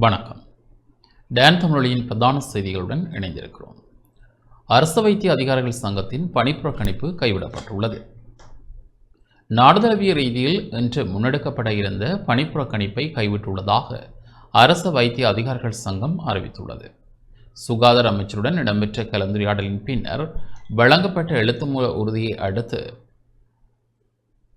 வணக்கம். டேன் தமிழொலியின் பிரதான செய்திகளுடன் இணைந்திருக்கிறோம். அரசு வைத்திய அதிகாரிகள் சங்கத்தின் பணிப்புறக்கணிப்பு கைவிடப்பட்டுள்ளது. நாடுதழுவிய ரீதியில் இன்று முன்னெடுக்கப்பட இருந்த பணிப்புறக்கணிப்பை கைவிட்டுள்ளதாக அரசு வைத்திய அதிகாரிகள் சங்கம் அறிவித்துள்ளது. சுகாதார அமைச்சருடன் இடம்பெற்ற கலந்துரையாடலின் பின்னர் வழங்கப்பட்ட எழுத்துமூல உறுதியை அடுத்து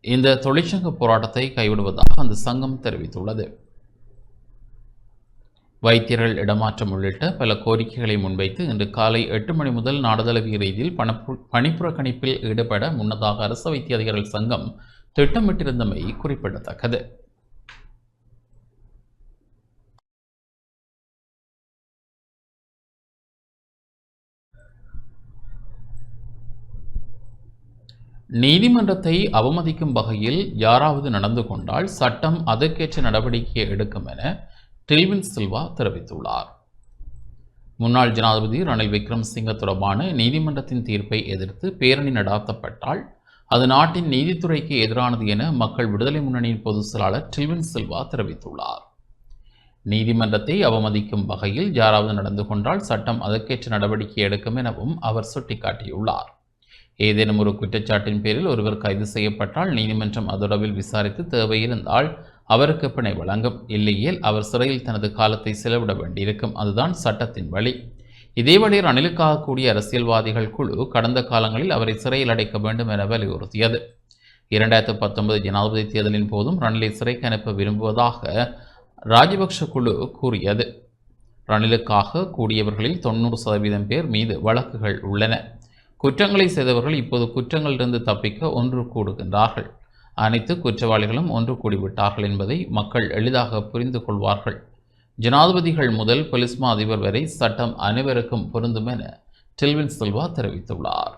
இந்த தொழிற்சங்க போராட்டத்தை கைவிடுவதாக அந்த சங்கம் தெரிவித்துள்ளது. வைத்தியர்கள் இடமாற்றம் உள்ளிட்ட பல கோரிக்கைகளை முன்வைத்து இன்று காலை எட்டு மணி முதல் நாடுதழுவிய ரீதியில் பணப்பு பணிப்புறக்கணிப்பில் ஈடுபட முன்னதாக அரசு வைத்திய அதிகாரிகள் சங்கம் திட்டமிட்டிருந்தமை குறிப்பிடத்தக்கது. நீதிமன்றத்தை அவமதிக்கும் வகையில் யாராவது நடந்து கொண்டால் சட்டம் அதற்கேற்ற நடவடிக்கையை எடுக்கும் என டில்வின் சில்வா தெரிவித்துள்ளார். முன்னாள் ஜனாதிபதி ரணில் விக்ரம்சிங்க தொடர்பான நீதிமன்றத்தின் தீர்ப்பை எதிர்த்து பேரணி நடாத்தப்பட்டால் அது நாட்டின் நீதித்துறைக்கு எதிரானது என மக்கள் விடுதலை முன்னணியின் பொதுச் செயலாளர் டில்வின் சில்வா தெரிவித்துள்ளார். நீதிமன்றத்தை அவமதிக்கும் வகையில் யாராவது நடந்து கொண்டால் சட்டம் அதற்கேற்ற நடவடிக்கை எடுக்கும் எனவும் அவர் சுட்டிக்காட்டியுள்ளார். ஏதேனும் ஒரு குற்றச்சாட்டின் பேரில் ஒருவர் கைது செய்யப்பட்டால் நீதிமன்றம் அதொடர்பில் விசாரித்து தேவையிருந்தால் அவருக்கு பிணை வழங்கும். இல்லையேல் அவர் சிறையில் தனது காலத்தை செலவிட வேண்டியிருக்கும். அதுதான் சட்டத்தின் வழி. இதேவழி ரணிலுக்காக கூடிய அரசியல்வாதிகள் குழு கடந்த காலங்களில் அவரை சிறையில் அடைக்க வேண்டும் என வலியுறுத்தியது. இரண்டாயிரத்து பத்தொன்பது ஜனாதிபதி தேர்தலின் போதும் ரணிலை சிறைக்கு அனுப்ப விரும்புவதாக ராஜபக்ஷ குழு கூறியது. ரணிலுக்காக கூடியவர்களில் தொண்ணூறு சதவீதம் பேர் மீது வழக்குகள் உள்ளன. குற்றங்களை செய்தவர்கள் இப்போது குற்றங்களிலிருந்து தப்பிக்க ஒன்று கூடுகின்றார்கள். அனைத்து குற்றவாளிகளும் ஒன்று கூடிவிட்டார்கள் என்பதை மக்கள் எளிதாக புரிந்து கொள்வார்கள். ஜனாதிபதிகள் முதல் பொலிஸ்மா அதிபர் வரை சட்டம் அனைவருக்கும் பொருந்தும் என டில்வின் செல்வா தெரிவித்துள்ளார்.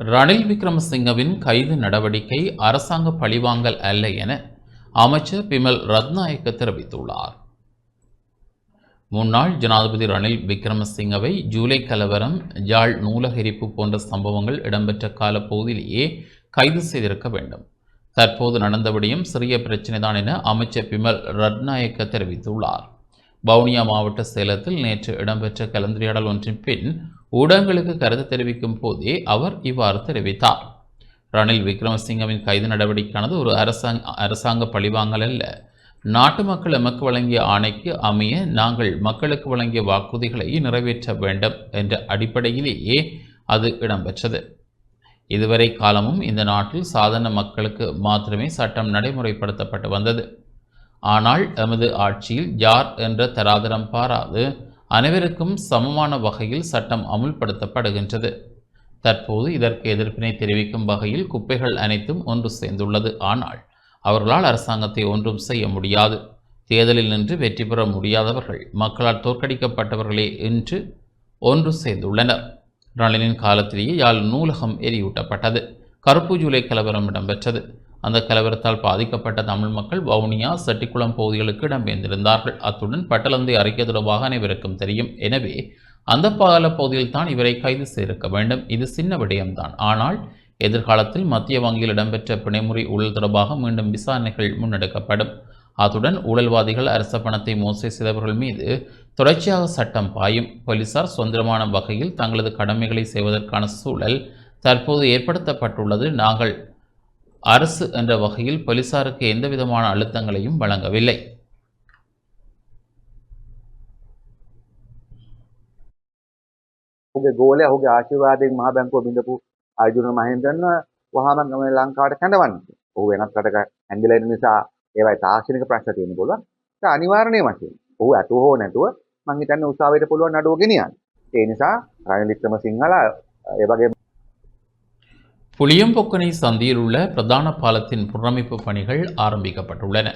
ரணில் விக்ரமசிங்கவின் கைது நடவடிக்கை அரசாங்க பழிவாங்கல் அல்ல என அமைச்சர் பிமல் ரத்நாயக்க தெரிவித்துள்ளார். முன்னாள் ஜனாதிபதி ரணில் விக்ரமசிங்கவை ஜூலை கலவரம் ஜாழ் நூலக எரிப்பு போன்ற சம்பவங்கள் இடம்பெற்ற காலப்பகுதியிலேயே கைது செய்திருக்க வேண்டும். தற்போது நடந்தபடியும் சிறிய பிரச்சினைதான் என அமைச்சர் பிமல் ரத்நாயக்க தெரிவித்துள்ளார். வவுனியா மாவட்ட சேலத்தில் நேற்று இடம்பெற்ற கலந்துரையாடல் ஒன்றின் பின் ஊடகங்களுக்கு கருத்து தெரிவிக்கும் போதே அவர் இவ்வாறு தெரிவித்தார். ரணில் விக்ரமசிங்கவின் கைது நடவடிக்கையானது ஒரு அரசாங்க அரசாங்க பழிவாங்கல் அல்ல. நாட்டு மக்கள் எமக்கு வழங்கிய ஆணைக்கு அமைய நாங்கள் மக்களுக்கு வழங்கிய வாக்குறுதிகளை நிறைவேற்ற வேண்டும் என்ற அடிப்படையிலேயே அது இடம்பெற்றது. இதுவரை காலமும் இந்த நாட்டில் சாதாரண மக்களுக்கு மாத்திரமே சட்டம் நடைமுறைப்படுத்தப்பட்டு வந்தது. ஆனால் எமது ஆட்சியில் யார் என்ற தராதரம் பாராது அனைவருக்கும் சமமான வகையில் சட்டம் அமுல்படுத்தப்படுகின்றது. தற்போது இதற்கு எதிர்ப்பினை தெரிவிக்கும் வகையில் குப்பைகள் அனைத்தும் ஒன்று சேர்ந்துள்ளது. ஆனால் அவர்களால் அரசாங்கத்தை ஒன்றும் செய்ய முடியாது. தேர்தலில் நின்று வெற்றி பெற முடியாதவர்கள் மக்களால் தோற்கடிக்கப்பட்டவர்களே என்று ஒன்று சேர்ந்துள்ளனர். ரணிலின் காலத்திலேயே யாழ் நூலகம் எரியூட்டப்பட்டது. கருப்பு ஜூலை கலவரம் இடம்பெற்றது. அந்த கலவரத்தால் பாதிக்கப்பட்ட தமிழ் மக்கள் வவுனியா செட்டிக்குளம் பகுதிகளுக்கு இடம்பெயர்ந்திருந்தார்கள். அத்துடன் பட்டலந்தை அறிக்கை தொடர்பாக அனைவருக்கும் தெரியும். எனவே அந்த கால பகுதியில் தான் இவரை கைது செய்திருக்க வேண்டும். இது சின்ன விடயம்தான். ஆனால் எதிர்காலத்தில் மத்திய வங்கியில் இடம்பெற்ற பிணைமுறை ஊழல் தொடர்பாக மீண்டும் விசாரணைகள் முன்னெடுக்கப்படும். அத்துடன் ஊழல்வாதிகள் அரச பணத்தை மோசடி செய்தவர்கள் மீது தொடர்ச்சியாக சட்டம் பாயும். போலீசார் சுதந்திரமான வகையில் தங்களது கடமைகளை செய்வதற்கான சூழல் தற்போது ஏற்படுத்தப்பட்டுள்ளது. நாங்கள் அரசு என்ற வகையில் போலீசாருக்கு எந்தவிதமான அழுத்தங்களையும் வழங்கவில்லை. ඔහුගේ ගෝලයා ඔහුගේ ආශිර්වාදයෙන් මහ බැංකුව බිඳපු අර්ජුන මහින්දන්ව වහාම මේ ලංකාවට කැඳවන්න. ඔහු වෙනත් රටක ඇඳිලා ඉන්න නිසා ඒවයි තාක්ෂණික ප්‍රශ්න තියෙන පුළුවන්. ඒක අනිවාර්ය වශයෙන්. ඔහු ඇතුව හෝ නැතුව මං හිතන්නේ උසාවියට පුළුවන් නඩුව ගෙනියන්න. ඒ නිසා රනිල් වික්‍රමසිංහලා ඒ වගේ புளியம்பொக்கனை சந்தியில் உள்ள பிரதான பாலத்தின் புனரமைப்பு பணிகள் ஆரம்பிக்கப்பட்டுள்ளன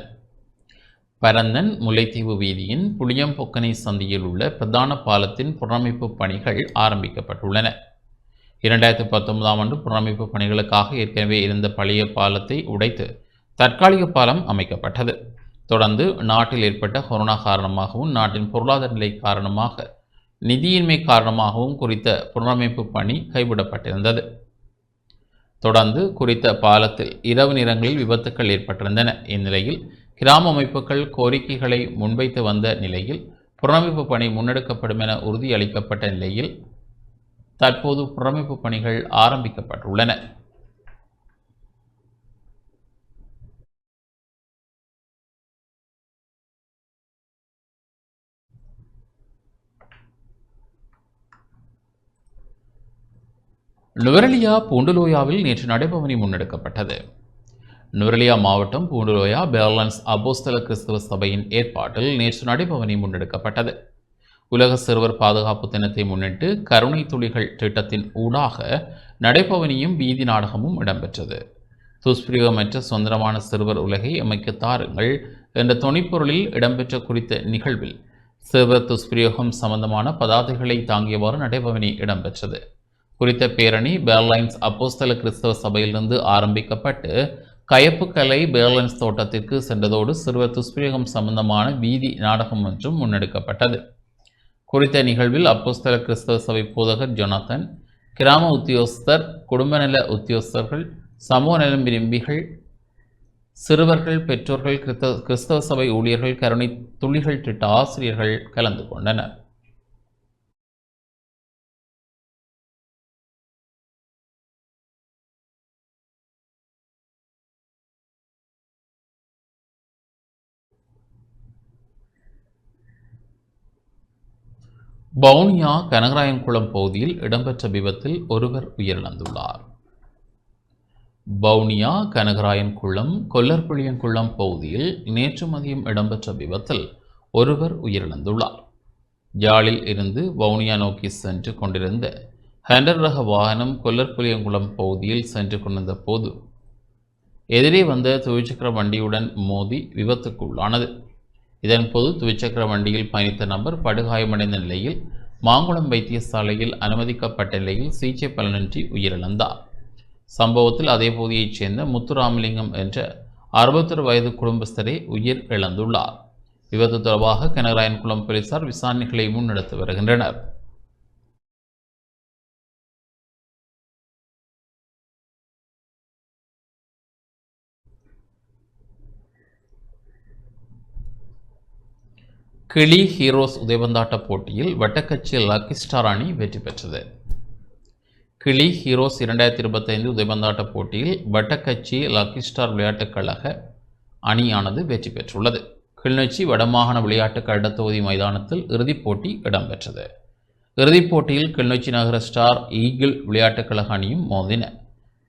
பரந்தன் முல்லைத்தீவு வீதியின் புளியம்பொக்கனை சந்தியில் உள்ள பிரதான பாலத்தின் புனரமைப்பு பணிகள் ஆரம்பிக்கப்பட்டுள்ளன. இரண்டாயிரத்தி பத்தொன்பதாம் ஆண்டு புனரமைப்பு பணிகளுக்காக ஏற்கனவே இருந்த பழைய பாலத்தை உடைத்து தற்காலிக பாலம் அமைக்கப்பட்டது. தொடர்ந்து நாட்டில் ஏற்பட்ட கொரோனா காரணமாகவும் நாட்டின் பொருளாதார நிலை காரணமாக நிதியின்மை காரணமாகவும் குறித்த புனரமைப்பு பணி கைவிடப்பட்டிருந்தது. தொடர்ந்து குறித்த பாலத்தில் இரவு நேரங்களில் விபத்துக்கள் ஏற்பட்டிருந்தன. இந்நிலையில் கிராம அமைப்புகள் கோரிக்கைகளை முன்வைத்து வந்த நிலையில் புனரமைப்பு பணி முன்னெடுக்கப்படும் என உறுதியளிக்கப்பட்ட நிலையில் தற்போது புனரமைப்பு பணிகள் ஆரம்பிக்கப்பட்டுள்ளன. நுவரலியா பூண்டுலோயாவில் நேற்று நடைபவனி முன்னெடுக்கப்பட்டது. நுரலியா மாவட்டம் பூண்டுலோயா பேர்லன்ஸ் அப்போஸ்தல கிறிஸ்தவ சபையின் ஏற்பாட்டில் நேற்று நடைபவனி முன்னெடுக்கப்பட்டது. உலக சிறுவர் பாதுகாப்பு தினத்தை முன்னிட்டு கருணை துளிகள் திட்டத்தின் ஊடாக நடைபவனியும் வீதி நாடகமும் இடம்பெற்றது. துஷ்பிரயோகமற்ற சுதந்திரமான சிறுவர் உலகை அமைக்க தாருங்கள் என்ற துணைப்பொருளில் இடம்பெற்ற குறித்த நிகழ்வில் சிறுவர் துஷ்பிரயோகம் சம்பந்தமான பதாதைகளை தாங்கியவாறு நடைபவனி இடம்பெற்றது. குறித்த பேரணி பேர்லைன்ஸ் அப்போஸ்தல கிறிஸ்தவ சபையிலிருந்து ஆரம்பிக்கப்பட்டு கயப்புக்கலை பேர்லன்ஸ் தோட்டத்திற்கு சென்றதோடு சிறுவர் துஷ்பிரயோகம் சம்பந்தமான வீதி நாடகம் ஒன்றும் முன்னெடுக்கப்பட்டது. குறித்த நிகழ்வில் அப்போஸ்தல கிறிஸ்தவ சபை போதகர் ஜொனாதன் கிராம உத்தியோகஸ்தர் குடும்பநல உத்தியோகஸ்தர்கள் சமூக நலம் விரும்பிகள் சிறுவர்கள் பெற்றோர்கள் கிறிஸ்தவ கிறிஸ்தவ சபை ஊழியர்கள் கருணை துளிகள் திட்ட ஆசிரியர்கள் கலந்து கொண்டனர். பவுனியா கனகராயன்குளம் பகுதியில் இடம்பெற்ற விபத்தில் ஒருவர் உயிரிழந்துள்ளார். பவுனியா கனகராயன்குளம் கொல்லர்புளியன்குளம் பகுதியில் நேற்று மதியம் இடம்பெற்ற விபத்தில் ஒருவர் உயிரிழந்துள்ளார். யாழில் இருந்து வவுனியா நோக்கி சென்று கொண்டிருந்த ஹேண்டர் ரக வாகனம் கொல்லர்புளியங்குளம் பகுதியில் சென்று கொண்டிருந்த போது எதிரே வந்த துவிச்சக்கர வண்டியுடன் மோதி விபத்துக்குள்ளானது. இதன் போது துவிச்சக்கர வண்டியில் பயணித்த நபர் படுகாயமடைந்த நிலையில் மாங்குளம் வைத்தியசாலையில் அனுமதிக்கப்பட்ட நிலையில் சிகிச்சை பலனின்றி உயிரிழந்தார். சம்பவத்தில் அதே பகுதியைச் சேர்ந்த முத்துராமலிங்கம் என்ற அறுபத்தொரு வயது குடும்பஸ்தரே உயிர் இழந்துள்ளார் விபத்து தொடர்பாக கனகராயன்குளம் போலீசார் விசாரணைகளை முன்னெடுத்து வருகின்றனர். கிளி ஹீரோஸ் உதயபந்தாட்ட போட்டியில் வட்டக்கட்சி லக்கி ஸ்டார் அணி வெற்றி பெற்றது. கிளி ஹீரோஸ் இரண்டாயிரத்தி இருபத்தைந்து உதயபந்தாட்ட போட்டியில் வட்டக்கட்சி லக்கி ஸ்டார் விளையாட்டுக் கழக அணியானது வெற்றி பெற்றுள்ளது. கிளிநொச்சி வடமாகாண விளையாட்டுக் கழக தொகுதி மைதானத்தில் இறுதிப் போட்டி இடம்பெற்றது. இறுதிப் போட்டியில் கிளிநொச்சி நகர ஸ்டார் ஈகிள் விளையாட்டுக் கழக அணியும் மோதின.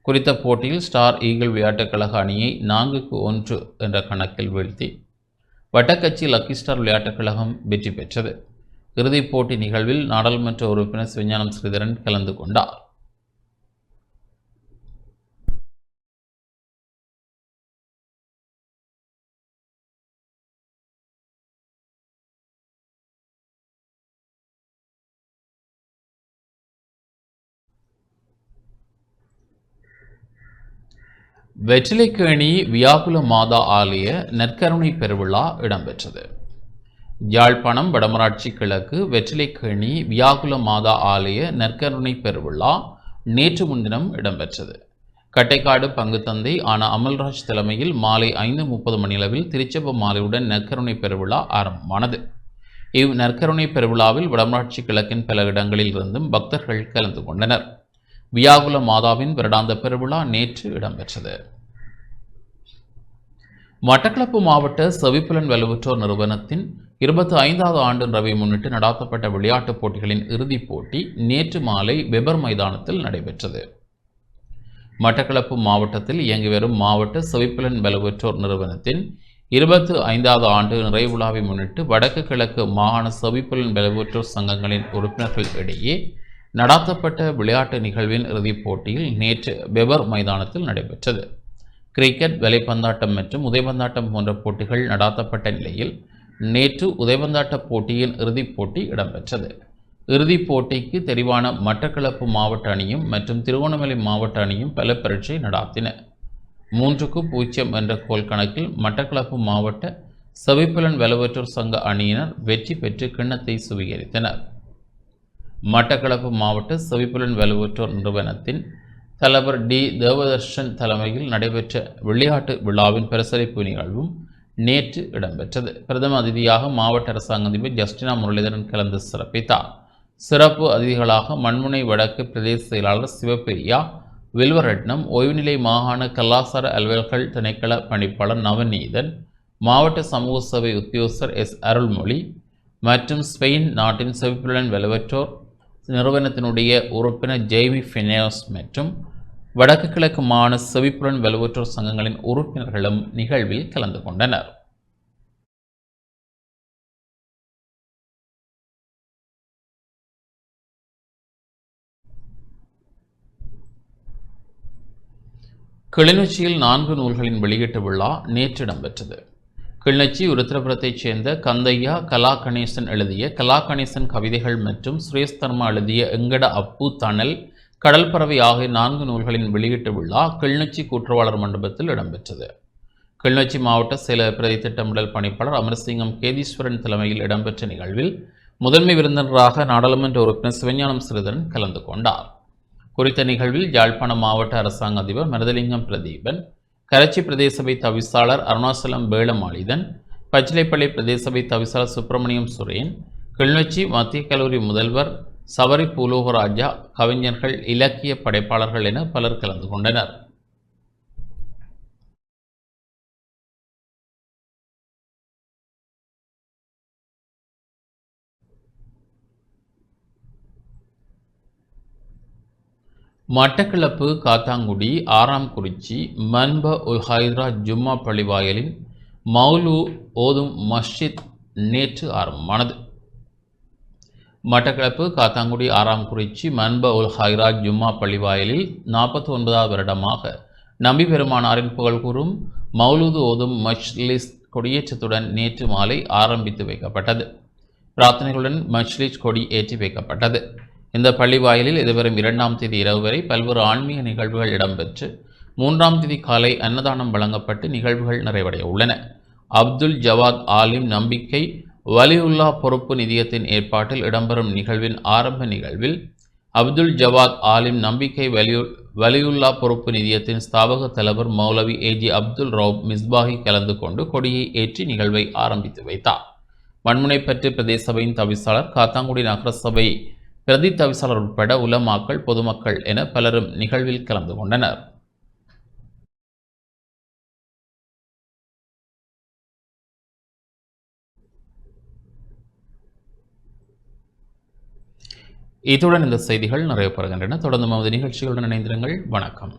குறித்த போட்டியில் ஸ்டார் ஈகிள் விளையாட்டுக் கழக அணியை நான்குக்கு ஒன்று என்ற கணக்கில் வீழ்த்தி வட்டக்கட்சி லக்கி ஸ்டார் விளையாட்டுக் கழகம் வெற்றி பெற்றது. இறுதிப் போட்டி நிகழ்வில் நாடாளுமன்ற உறுப்பினர் சிவஞானம் ஸ்ரீதரன் கலந்து கொண்டார். வெற்றிலைக்கேணி வியாகுல மாதா ஆலய நற்கருணை பெருவிழா இடம்பெற்றது. யாழ்ப்பாணம் வடமராட்சி கிழக்கு வெற்றிலைக்கேணி வியாகுல மாதா ஆலய நற்கருணை பெருவிழா நேற்று முன்தினம் இடம்பெற்றது. கட்டைக்காடு பங்கு தந்தை ஆன அமல்ராஜ் தலைமையில் மாலை ஐந்து முப்பது மணியளவில் திருச்செப்ப மாலையுடன் நற்கருணை பெருவிழா ஆரம்பமானது. இவ் நற்கருணை பெருவிழாவில் வடமராட்சி கிழக்கின் பல இடங்களில் இருந்தும் பக்தர்கள் கலந்து கொண்டனர். வியாகுல மாதாவின் வருடாந்த பெருவிழா நேற்று இடம்பெற்றது. மட்டக்களப்பு மாவட்ட செவிப்புலன் வலுவுற்றோர் நிறுவனத்தின் இருபத்தி ஐந்தாவது ஆண்டு ரவை முன்னிட்டு நடாத்தப்பட்ட விளையாட்டுப் போட்டிகளின் இறுதிப் போட்டி நேற்று மாலை வெபர் மைதானத்தில் நடைபெற்றது. மட்டக்களப்பு மாவட்டத்தில் இயங்கி வரும் மாவட்ட செவிப்புலன் வலுவற்றோர் நிறுவனத்தின் இருபத்து ஐந்தாவது ஆண்டு நிறைவு விழாவை முன்னிட்டு வடக்கு கிழக்கு மாகாண செவிப்புலன் வலுவற்றோர் சங்கங்களின் உறுப்பினர்கள் இடையே நடாத்தப்பட்ட விளையாட்டு நிகழ்வின் இறுதிப் போட்டியில் நேற்று பெபர் மைதானத்தில் நடைபெற்றது. கிரிக்கெட் விலைப்பந்தாட்டம் மற்றும் உதைபந்தாட்டம் போன்ற போட்டிகள் நடாத்தப்பட்ட நிலையில் நேற்று உதைபந்தாட்ட போட்டியின் இறுதிப் போட்டி இடம்பெற்றது. இறுதிப் போட்டிக்கு தெரிவான மட்டக்களப்பு மாவட்ட அணியும் மற்றும் திருவண்ணாமலை மாவட்ட அணியும் பல பரீட்சை நடாத்தின. மூன்றுக்கு பூஜ்ஜியம் என்ற கோல் கணக்கில் மட்டக்களப்பு மாவட்ட செவிப்பலன் வலுவற்றோர் சங்க அணியினர் வெற்றி பெற்று கிண்ணத்தை சுவீகரித்தனர். மட்டக்களப்பு மாவட்ட செவிப்புலன் வலுவற்றோர் நிறுவனத்தின் தலைவர் டி. தேவதர்ஷன் தலைமையில் நடைபெற்ற விளையாட்டு விழாவின் பிரசரிப்பு நிகழ்வும் நேற்று இடம்பெற்றது. பிரதம அதிதியாக மாவட்ட அரசாங்க அதிபர் ஜஸ்டினா முரளிதரன் கலந்து சிறப்பித்தார். சிறப்பு அதிதிகளாக மண்முனை வடக்கு பிரதேச செயலாளர் சிவபிரியா வில்வரட்னம் ஓய்வுநிலை மாகாண கலாசார அலுவல்கள் திணைக்கள பணிப்பாளர் நவநீதன் மாவட்ட சமூக சபை உத்தியோகஸ்தர் எஸ். அருள்மொழி மற்றும் ஸ்பெயின் நாட்டின் செவிப்புலன் வலுவற்றோர் நிறுவனத்தினுடைய உறுப்பினர் ஜெய்மி ஃபினேஸ் மற்றும் வடக்கு கிழக்கு செவிப்புடன் செவிப்புலன் வலுவற்றோர் சங்கங்களின் உறுப்பினர்களும் நிகழ்வில் கலந்து கொண்டனர். கிளிநொச்சியில் நான்கு நூல்களின் வெளியீட்டு விழா நேற்று இடம்பெற்றது கிளிநொச்சி உருத்திரபுரத்தைச் சேர்ந்த கந்தையா கலா கணேசன் எழுதிய கலா கணேசன் கவிதைகள் மற்றும் சுரேஷ் தர்மா எழுதிய எங்கட அப்பு தணல் கடல் பறவை ஆகிய நான்கு நூல்களின் வெளியீட்டு விழா கிளிநொச்சி கூற்றுவாளர் மண்டபத்தில் இடம்பெற்றது. கிளிநொச்சி மாவட்ட சில பிரதி திட்டமிடல் பணிப்பாளர் அமரசிங்கம் கேதீஸ்வரன் தலைமையில் இடம்பெற்ற நிகழ்வில் முதன்மை விருந்தினராக நாடாளுமன்ற உறுப்பினர் சிவஞானம் சிறிதரன் கலந்து கொண்டார். குறித்த நிகழ்வில் யாழ்ப்பாண மாவட்ட அரசாங்க அதிபர் மருதலிங்கம் பிரதீபன் கரச்சி பிரதேசபை தவிசாளர் அருணாசலம் வேளமாளிதன் பச்சிலைப்பள்ளி பிரதேசபை தவிசாளர் சுப்பிரமணியம் சுரேன் கிளிநொச்சி மத்திய கல்லூரி முதல்வர் சவரி பூலோகராஜா கவிஞர்கள் இலக்கிய படைப்பாளர்கள் என பலர் கலந்து கொண்டனர். மட்டக்களப்பு காத்தாங்குடி ஆறாம் குறிச்சி மன்ப உல் ஹைதரா ஜும்மா பள்ளிவாயலின் மௌலு ஓதும் மஸ்ஜித் நேற்று ஆரம்பமானது. மட்டக்களப்பு காத்தாங்குடி ஆறாம் குறிச்சி மன்ப உல் ஹைரா ஜும்மா பள்ளிவாயலில் நாற்பத்தி ஒன்பதாவது வருடமாக நம்பி பெருமானாரின் புகழ் கூறும் மௌலூது ஓதும் மஜ்லிஸ் கொடியேற்றத்துடன் நேற்று மாலை ஆரம்பித்து வைக்கப்பட்டது. பிரார்த்தனைகளுடன் மஜ்லிஸ் கொடி ஏற்றி வைக்கப்பட்டது. இந்த பள்ளி வாயிலில் எதிர்வரும் இரண்டாம் தேதி இரவு வரை பல்வேறு ஆன்மீக நிகழ்வுகள் இடம்பெற்று மூன்றாம் தேதி காலை அன்னதானம் வழங்கப்பட்டு நிகழ்வுகள் நிறைவடைய உள்ளன. அப்துல் ஜவாத் ஆலிம் நம்பிக்கை வலியுல்லா பொறுப்பு நிதியத்தின் ஏற்பாட்டில் இடம்பெறும் நிகழ்வின் ஆரம்ப நிகழ்வில் அப்துல் ஜவாத் ஆலிம் நம்பிக்கை வலியு வலியுல்லா பொறுப்பு நிதியத்தின் ஸ்தாபக தலைவர் மௌலவி ஏஜி அப்துல் ரவுப் மிஸ்பாகி கலந்து கொண்டு கொடியை ஏற்றி நிகழ்வை ஆரம்பித்து வைத்தார். மண்முனைப்பற்று பிரதேச சபையின் தவிசாளர் காத்தாங்குடி நகரசபை பிரதி தவிசாளர் உட்பட உலமாக்கள் பொதுமக்கள் என பலரும் நிகழ்வில் கலந்து கொண்டனர். இத்துடன் இந்த செய்திகள் நிறைவு பெறுகின்றன தொடர்ந்து நமது நிகழ்ச்சிகளுடன் இணைந்திருங்கள். வணக்கம்.